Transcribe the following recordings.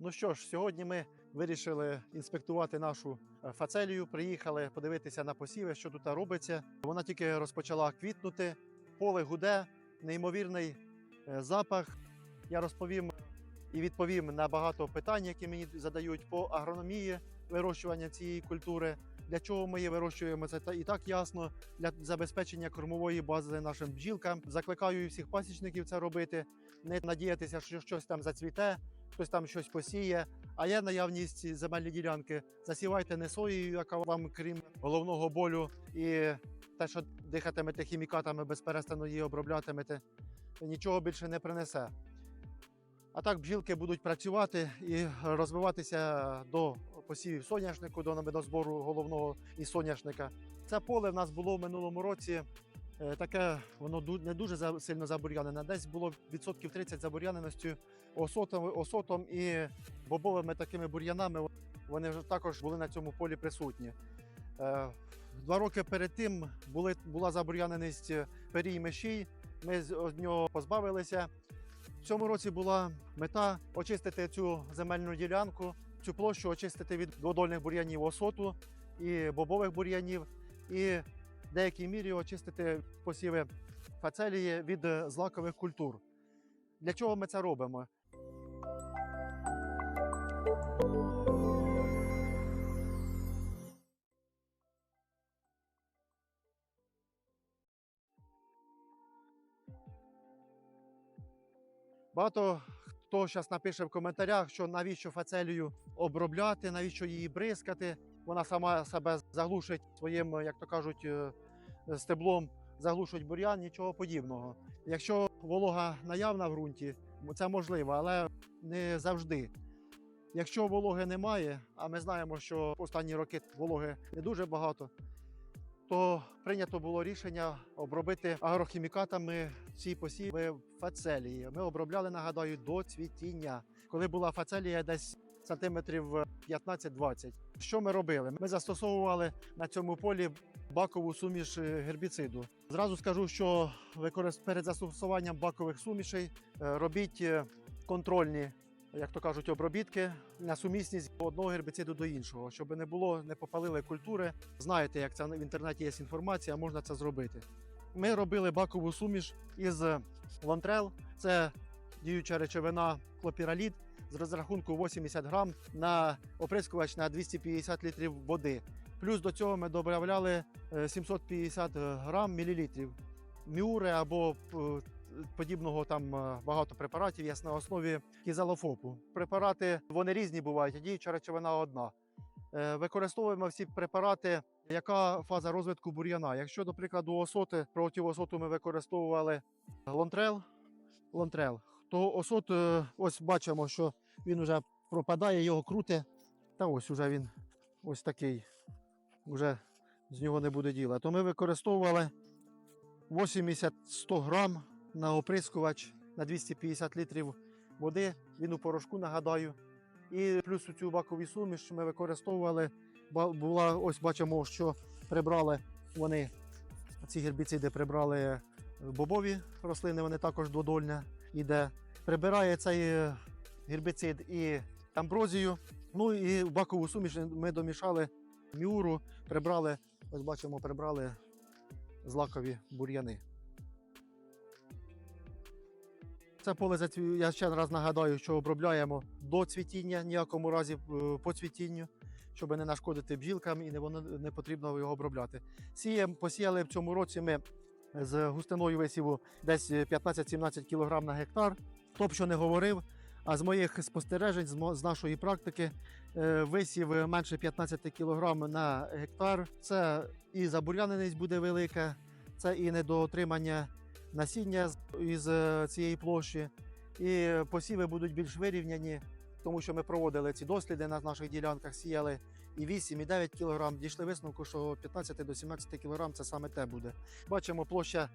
Ну що ж, сьогодні ми вирішили інспектувати нашу е, фацелію. Приїхали подивитися на посіви, що тут робиться. Вона тільки розпочала квітнути, поле гуде, неймовірний е, запах. Я розповім і відповім на багато питань, які мені задають по агрономії вирощування цієї культури. Для чого ми її вирощуємо, це і так ясно для забезпечення кормової бази нашим бджілкам. Закликаю всіх пасічників це робити, не надіятися, що щось там зацвіте, хтось там щось посіє. А є наявність земельні ділянки. Засівайте не соєю, яка вам, крім головного болю, і те, що дихатимете хімікатами, безперестану її оброблятимете, нічого більше не принесе. А так бджілки будуть працювати і розвиватися до посівів соняшнику, до, до збору головного із соняшника. Це поле в нас було в минулому році. Е, Таке воно не дуже сильно забур'янене. Десь було відсотків 30 забур'яненості осотом, осотом і бобовими такими бур'янами. Вони вже також були на цьому полі присутні. Е, Два роки перед тим були, була забур'яненість перій мишій. Ми з нього позбавилися. В цьому році була мета очистити цю земельну ділянку, цю площу очистити від дводольних бур'янів осоту і бобових бур'янів, і в деякій мірі очистити посіви фацелії від е, злакових культур. Для чого ми це робимо? Багато хто зараз напише в коментарях, що навіщо фацелію обробляти, навіщо її бризкати. Вона сама себе заглушить своїм, як то кажуть, е, стеблом, заглушить бур'ян, нічого подібного. Якщо волога наявна в ґрунті, це можливо, але не завжди. Якщо вологи немає, а ми знаємо, що останні роки вологи не дуже багато, то прийнято було рішення обробити агрохімікатами ці посіви фацелії. Ми обробляли, нагадаю, до цвітіння, коли була фацелія десь сантиметрів 15-20. Що ми робили? Ми застосовували на цьому полі бакову суміш е, гербіциду. Зразу скажу, що перед застосуванням бакових сумішей е, робіть е, контрольні, як то кажуть, обробітки на сумісність одного гербіциду до іншого, щоб не було, не попалили культури. Знаєте, як це в інтернеті є інформація, можна це зробити. Ми робили бакову суміш із лонтрел. Це діюча речовина клопіралід з розрахунку 80 грам на оприскувач на 250 літрів води. Плюс до цього ми додавали е, 750 грам мілілітрів мюри або е, подібного там е, багато препаратів є на основі кізалофопу. Препарати вони різні бувають, а діюча речовина одна. Е, Використовуємо всі препарати, яка фаза розвитку бур'яна. Якщо, до прикладу, осоти проти осоту ми використовували лонтрел, лонтрел, то осот, е, ось бачимо, що він вже пропадає, його круте. Та ось уже він ось такий. Вже з нього не буде діла. То ми використовували 80-100 грам на оприскувач на 250 літрів води. Він у порошку, нагадаю. І плюс у цю бакову суміш ми використовували. Була, ось бачимо, що прибрали вони, ці гербіциди прибрали бобові рослини, вони також дводольне йде. Прибирає цей е, гербіцид і амброзію. Ну і в бакову суміш ми домішали мюру, прибрали, ось бачимо, прибрали злакові бур'яни. Це поле я ще раз нагадаю, що обробляємо до цвітіння, ніякому разі е, по цвітінню, щоб не нашкодити бджілкам і не воно не потрібно його обробляти. Сієм, посіяли в цьому році ми з густиною висіву десь 15-17 кг на гектар. Хто б що не говорив, а з моїх спостережень, з, нашої практики, е, висів менше 15 кг на гектар. Це і забур'яненість буде велика, це і недоотримання насіння із е, цієї площі, і посіви будуть більш вирівняні, тому що ми проводили ці досліди на наших ділянках, сіяли і 8, і 9 кг. Дійшли висновку, що 15 до 17 кг це саме те буде. Бачимо, площа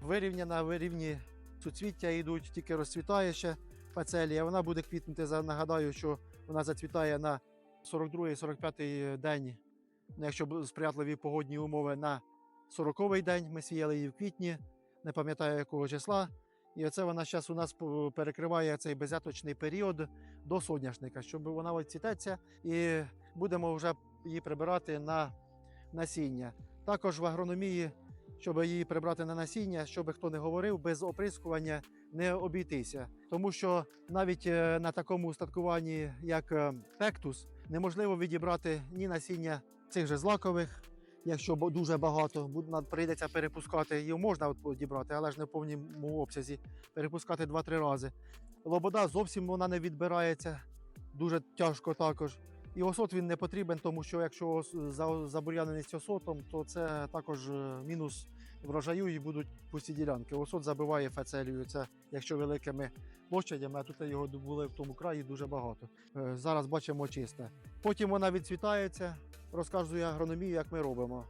вирівняна, вирівні суцвіття йдуть, тільки розцвітає ще фацелія. Вона буде квітнути. Нагадаю, що вона зацвітає на 42-45 день, якщо сприятливі погодні умови на 40-й день. Ми сіяли її в квітні, не пам'ятаю якого числа. І оце вона зараз у нас перекриває цей безяточний період до соняшника, щоб вона оцвітеться і будемо вже її прибирати на насіння. Також в агрономії, щоб її прибрати на насіння, щоб хто не говорив, без оприскування не обійтися. Тому що навіть е, на такому устаткуванні, як е, пектус, неможливо відібрати ні насіння цих же злакових, якщо дуже багато, прийдеться перепускати. Її можна от відібрати, але ж не в повному обсязі. Перепускати 2-3 рази. Лобода зовсім вона не відбирається, дуже тяжко також. І осот він не потрібен, тому що якщо забур'яненість осотом, то це також е, мінус врожаю і будуть пусті ділянки. Осот забиває фацелію, це якщо великими площадями, а тут його були в тому краї дуже багато. Е, Зараз бачимо чисте. Потім вона відцвітається, розказує агрономію, як ми робимо.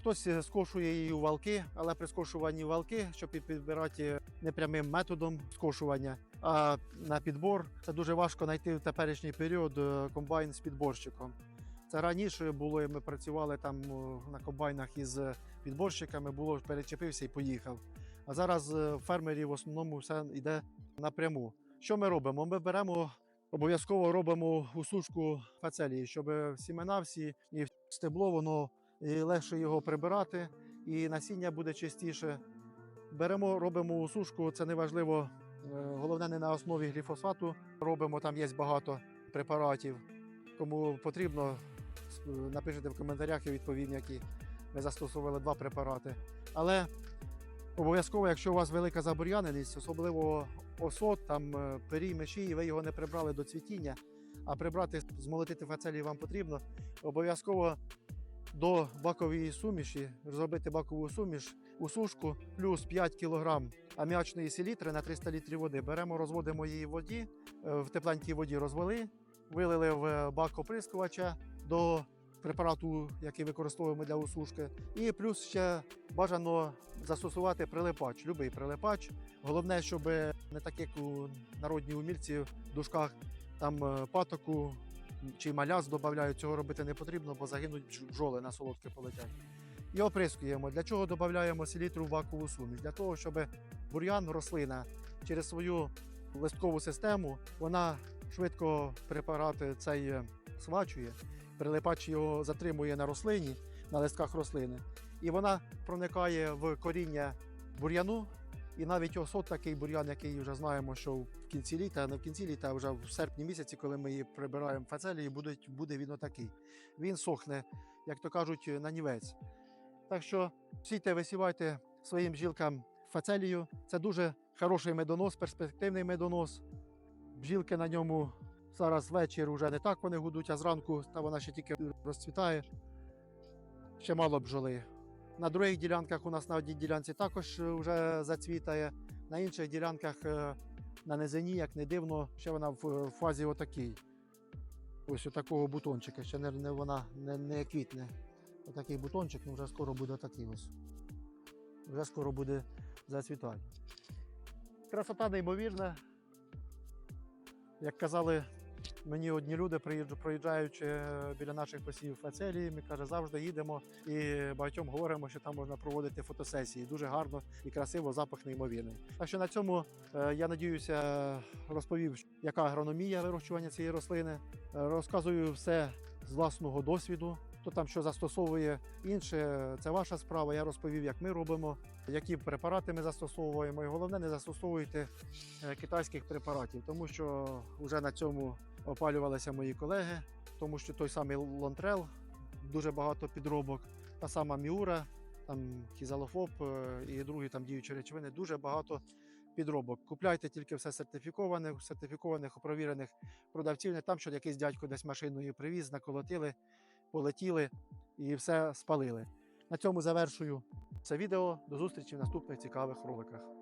Хтось е, скошує її у валки, але при скошуванні валки, щоб підбирати не прямим методом скошування, а на підбор, це дуже важко знайти в теперішній період е, комбайн з підборщиком. Це раніше було, і ми працювали там на комбайнах із е, підборщиками, було перечепився і поїхав. А зараз е, фермерів в основному все йде напряму. Що ми робимо? Ми беремо обов'язково робимо усушку фацелії, щоб сімена всі і стебло воно і легше його прибирати, і насіння буде чистіше. Беремо, робимо усушку, це не важливо. е, Головне не на основі гліфосату. Робимо, там є багато препаратів. Кому потрібно, напишіть в коментарях і відповім, які ми застосовували два препарати. Але обов'язково, якщо у вас велика забур'яненість, особливо осот, там е, перій, меші, і ви його не прибрали до цвітіння, а прибрати, змолотити фацелії вам потрібно, обов'язково до бакової суміші зробити бакову суміш у сушку плюс 5 кг аміачної селітри на 300 літрів води. Беремо, розводимо її в воді, е, в тепленькій воді розвели, вилили в бак оприскувача до препарату, який використовуємо для усушки. І плюс ще бажано застосувати прилипач, любий прилипач. Головне, щоб не так, як у народній умільці в дужках, там е, патоку чи маляс додають, цього робити не потрібно, бо загинуть бджоли на солодке полетять. І оприскуємо. Для чого додаємо селітру в суміш? Для того, щоб бур'ян, рослина через свою листкову систему вона швидко препарати цей е, схвачує, прилипач його затримує на рослині, на листках рослини, і вона проникає в коріння бур'яну. І навіть осот такий бур'ян, який вже знаємо, що в кінці літа, не в кінці літа, а вже в серпні місяці, коли ми її прибираємо фацелії, буде, буде він отакий. Він сохне, як то кажуть, на нівець. Так що сійте, висівайте своїм бджілкам фацелію. Це дуже хороший медонос, перспективний медонос. Бджілки на ньому зараз вечір вже не так вони гудуть, а зранку та вона ще тільки розцвітає. Ще мало бджоли. На других ділянках у нас на одній ділянці також е, вже зацвітає, на інших ділянках е, на низині, як не дивно, ще вона в в фазі отакій. Ось такого бутончика. Ще не, не вона не, не квітне. Отакий бутончик, ну вже скоро буде такий ось. Вже скоро буде зацвітати. Красота неймовірна. Як казали мені одні люди, проїжджаючи е, біля наших посівів фацелії, ми каже, завжди їдемо і багатьом говоримо, що там можна проводити фотосесії. Дуже гарно і красиво, запах неймовірний. Так що на цьому е, я надіюся розповів, яка агрономія вирощування цієї рослини. Е, Розказую все з власного досвіду. Хто там що застосовує інше, це ваша справа. Я розповів, як ми робимо, які препарати ми застосовуємо. І головне, не застосовуйте китайських препаратів, тому що вже на цьому опалювалися мої колеги, тому що той самий лонтрел, дуже багато підробок, та сама міура, там хізалофоб е, і другі там діючі речовини, дуже багато підробок. Купляйте тільки все сертифіковане, сертифікованих, провірених продавців, не там, що якийсь дядько десь машиною привіз, наколотили, полетіли і все спалили. На цьому завершую це відео. До зустрічі в наступних цікавих роликах.